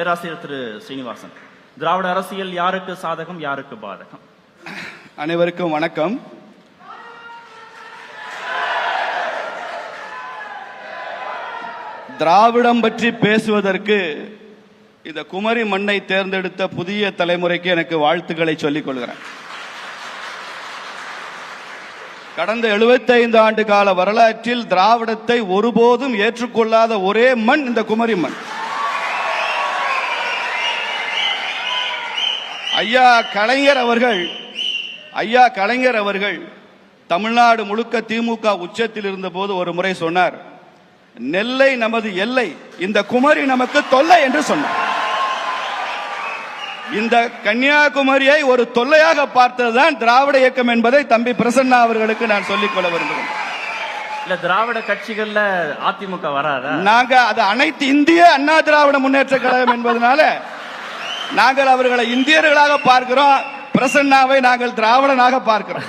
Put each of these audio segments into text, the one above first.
பேராசிரியர் திரு ஸ்ரீனிவாசன் திராவிட அரசியல் யாருக்கு சாதகம் யாருக்கு பாதகம்? அனைவருக்கும் வணக்கம். திராவிடம் பற்றி பேசுவதற்கு இந்த குமரி மண்ணை தேர்ந்தெடுத்த புதிய தலைமுறைக்கு எனக்கு வாழ்த்துக்களை சொல்லிக் கொள்கிறேன். கடந்த 75 ஆண்டு கால வரலாற்றில் திராவிடத்தை ஒருபோதும் ஏற்றுக்கொள்ளாத ஒரே மண் இந்த குமரி மண். ஐயா கலைஞர் அவர்கள் ஐயா கலைஞர் அவர்கள் தமிழ்நாடு முழுக்க திமுக உச்சத்தில் இருந்தபோது ஒரு முறை சொன்னார் நெல்லை நமது எல்லை இந்த குமரி நமக்கு தொல்லை என்று சொன்னார். இந்த கன்னியாகுமரியை ஒரு தொல்லையாக பார்த்ததுதான் திராவிட இயக்கம் என்பதை தம்பி பிரசன்னா அவர்களுக்கு நான் சொல்லிக் கொள்ள விரும்புகிறேன். இல்ல திராவிட கட்சிகள்ல அதிமுக வராதா? நாங்க அது அனைத்து இந்திய அண்ணா திராவிட முன்னேற்ற கழகம் என்பதனால நாங்கள் அவர்களை இந்தியர்களாக பார்க்கிறோம். பிரசன்னாவை நாங்கள் திராவிடனாக பார்க்கிறோம்.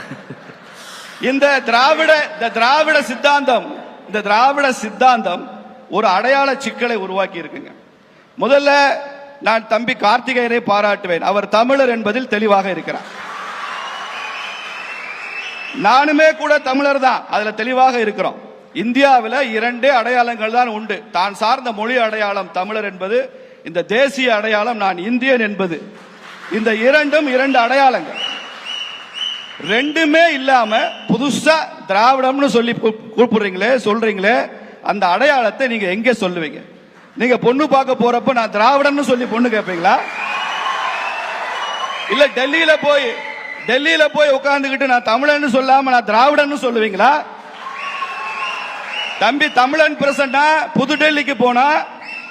இந்த திராவிட இந்த திராவிட சித்தாந்தம் இந்த திராவிட சித்தாந்தம் ஒரு அடையாள சிக்கலை உருவாக்கி இருக்குங்க. முதல்ல நான் தம்பி கார்த்திகேயனை பாராட்டுவேன். அவர் தமிழர் என்பதில் தெளிவாக இருக்கிறார். நானுமே கூட தமிழர் தான். அதுல தெளிவாக இருக்கிறோம். இந்தியாவில் இரண்டே அடையாளங்கள் தான் உண்டு. தான் சார்ந்த மொழி அடையாளம் தமிழர் என்பது. இந்த தேசிய அடையாளம் நான் இந்தியன் என்பது. இந்த இரண்டும் இரண்டு அடையாளங்கள். ரெண்டுமே இல்லாம புதுசா திராவிடம்னு சொல்லி கூப்பிடுறீங்களே சொல்றீங்களே அந்த அடையாளத்தை நீங்க எங்க சொல்லுவீங்க? நீங்க பொண்ணு பார்க்க போறப்ப நான் திராவிடம்னு சொல்லி பொண்ணு கேட்பீங்களா இல்ல டெல்லியில போய் டெல்லியில போய் உட்கார்ந்துக்கிட்டு நான் தமிழன்னு சொல்லாம நான் திராவிடன்னு சொல்லுவீங்களா? தம்பி தமிழன் பிரசன்னா புது டெல்லிக்கு போனா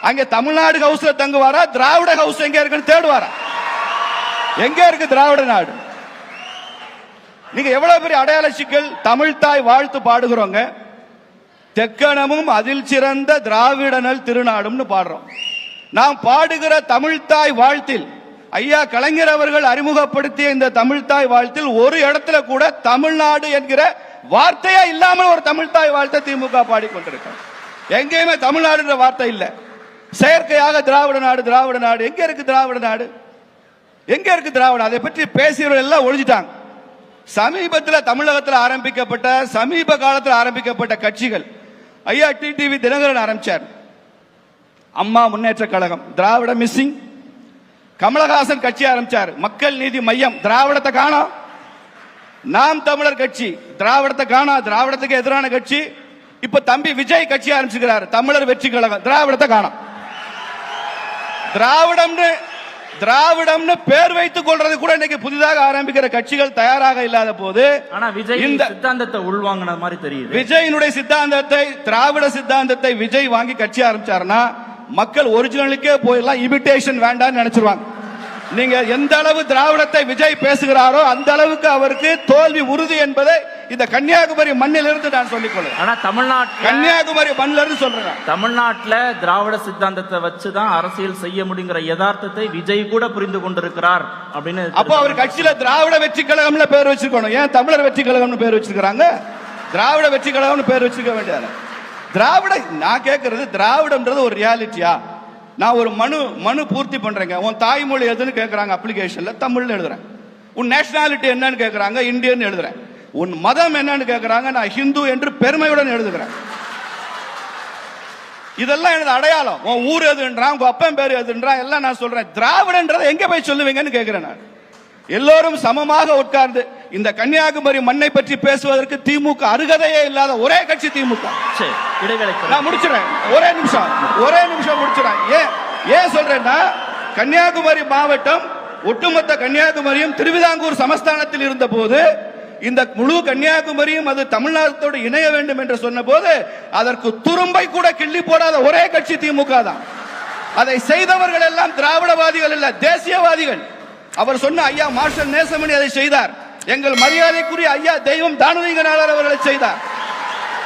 அங்க தமிழ்நாடு ஹவுஸ்ல தங்குவாரா? திராவிட ஹவுஸ் எங்க இருக்குன்னு தேடுவாரா? எங்க இருக்கு திராவிட நாடு? நீங்க எவ்வளவு பெரிய அடையாள சிக்கல் தமிழ் தாய் வாழ்த்து பாடுகிறோங்க. தெக்கணமும் அதில் சிறந்த திராவிடனல் திருநாடும்னு பாடுறோம். நாம் பாடுகிற தமிழ்தாய் வாழ்த்தில் ஐயா கலைஞர் அவர்கள் அறிமுகப்படுத்திய இந்த தமிழ்த்தாய் வாழ்த்தில் ஒரு இடத்துல கூட தமிழ்நாடு என்கிற வார்த்தையா இல்லாமல் ஒரு தமிழ்தாய் வாழ்த்தை திமுக பாடிக்கொண்டிருக்க எங்கேயுமே தமிழ்நாடுன்ற வார்த்தை இல்லை. செயற்கையாக திராவிட நாடு திராவிட நாடு. எங்க இருக்கு திராவிட நாடு? எங்க இருக்கு திராவிடம் அதை பற்றி பேசியவர்கள் எல்லாம் ஒழிஞ்சிட்டாங்க. சமீபத்தில் தமிழகத்தில் ஆரம்பிக்கப்பட்ட சமீப காலத்தில் ஆரம்பிக்கப்பட்ட கட்சிகள் ஐயா டிடிவி தினகரன் ஆரம்பிச்சார். அம்மா முன்னேற்ற கழகம் திராவிட மிஸ்ஸிங். கமலஹாசன் கட்சி ஆரம்பிச்சார். மக்கள் நீதி மையம் திராவிடத்தை காணோம் நாம் தமிழர் கட்சி திராவிடத்தை காணோம் திராவிடத்துக்கு எதிரான கட்சி. இப்ப தம்பி விஜய் கட்சி ஆரம்பிச்சுக்கிறார். தமிழர் வெற்றி கழகம் திராவிடத்தை காணோம் திராவிடம்னு திராவிடம்னு பேர் வைத்துக் கொள்றது கூட இன்னைக்கு புதிதாக ஆரம்பிக்கிற கட்சிகள் தயாராக இல்லாத போது ஆனா விஜய் இந்த சித்தாந்தத்தை உள்வாங்கின மாதிரி தெரியுது. விஜயினுடைய சித்தாந்தத்தை திராவிட சித்தாந்தத்தை விஜய் வாங்கி கட்சி ஆரம்பிச்சாருன்னா மக்கள் ஒரிஜினலுக்கே போயிடலாம் இமிடேஷன் வேண்டாம்னு நினைச்சிருவாங்க. நீங்க எந்த அளவு திராவிடத்தை விஜய் பேசுகிறாரோ அந்த அளவுக்கு அவருக்கு தோல்வி உறுதி என்பதை இந்த கன்னியாகுமரி மண்ணிலிருந்து நான் சொல்லிக் கொள்கிறேன் ஆனா தமிழ்நாட்டுல கன்னியாகுமரி மண்ணில இருந்து சொல்றேன். தமிழ்நாட்டுல திராவிட சித்தாந்தத்தை வச்சுதான் அரசியல் செய்ய முடியுங்கிற யதார்த்தத்தை விஜய் கூட புரிந்து கொண்டிருக்கிறார் அப்படின்னு அப்போ அவர் கட்சியில திராவிட வெற்றி கழகம்ல பேர் வச்சிருக்கணும். ஏன் தமிழர் வெற்றி கழகம்னு பேர் வச்சிருக்காங்க திராவிட வெற்றி கழகம்னு பேர் வச்சிருக்க வேண்டியது திராவிட நான் கேட்கறது திராவிடம்ன்றது ஒரு ரியாலிட்டியா? நான் ஒரு மனு மனு பூர்த்தி பண்றேங்க. உன் தாய்மொழி எதுன்னு கேட்கறாங்க அப்ளிகேஷன்ல தமிழ்னு எழுதுறேன். உன் நேஷனாலிட்டி என்னன்னு கேட்கறாங்க இந்தியன் எழுதுறேன். உன் மதம் என்னன்னு கேட்கறாங்க நான் ஹிந்து என்று பெருமையுடன் எழுதுகிறேன். இதெல்லாம் எனது அடையாளம். உன் ஊர் எதுன்றான் உங்க அப்பன் பேர் எதுன்றான் எல்லாம் நான் சொல்றேன். திராவிடன்றதை எங்க போய் சொல்லுவீங்கன்னு கேட்கிறேன் நான். எல்லோரும் சமமாக உட்கார்ந்து இந்த கன்னியாகுமரி மண்ணை பற்றி பேசுவதற்கு திமுக அருகதையே இல்லாத ஒரே கட்சி திமுக. நான் முடிச்சிடறேன். ஒரே நிமிஷம் ஒரே நிமிஷம் முடிச்சிடறேன். ஏன் ஏன் சொல்றேன்னா கன்னியாகுமரி மாவட்டம் ஒட்டுமொத்த கன்னியாகுமரியும் திருவிதாங்கூர் சமஸ்தானத்தில் இருந்த போது இந்த முழு கன்னியாகுமரியும் அது தமிழ்நாட்டோடு இணைய வேண்டும் என்று சொன்ன போது அதற்கு துரும்பை கூட கிள்ளி போடாத ஒரே கட்சி திமுக தான். அதை செய்தவர்கள் எல்லாம் திராவிடவாதிகள் இல்ல தேசியவாதிகள். அவர் சொன்ன ஐயா மார்ஷல் நேசமணி அதை செய்தார். எங்கள் மரியாதைக்குரிய ஐயா தெய்வம் தானுலிங்க நாடார் அவர்களை செய்தார்.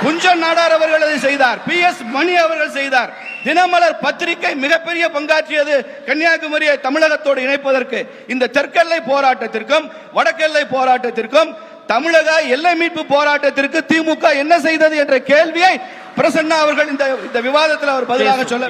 குஞ்சன் நாடார் அவர்கள் அதை செய்தார். பி எஸ் மணி அவர்கள் செய்தார். தினமலர் பத்திரிகை மிகப்பெரிய பங்காற்றியது கன்னியாகுமரியை தமிழகத்தோடு இணைப்பதற்கு. இந்த தெற்கெல்லை போராட்டத்திற்கும் வடக்கெல்லை போராட்டத்திற்கும் தமிழக எல்லை மீட்பு போராட்டத்திற்கு திமுக என்ன செய்தது என்ற கேள்வியை பிரசன்னா அவர்கள் இந்த இந்த விவாதத்தில் அவர் பதிலாக சொல்ல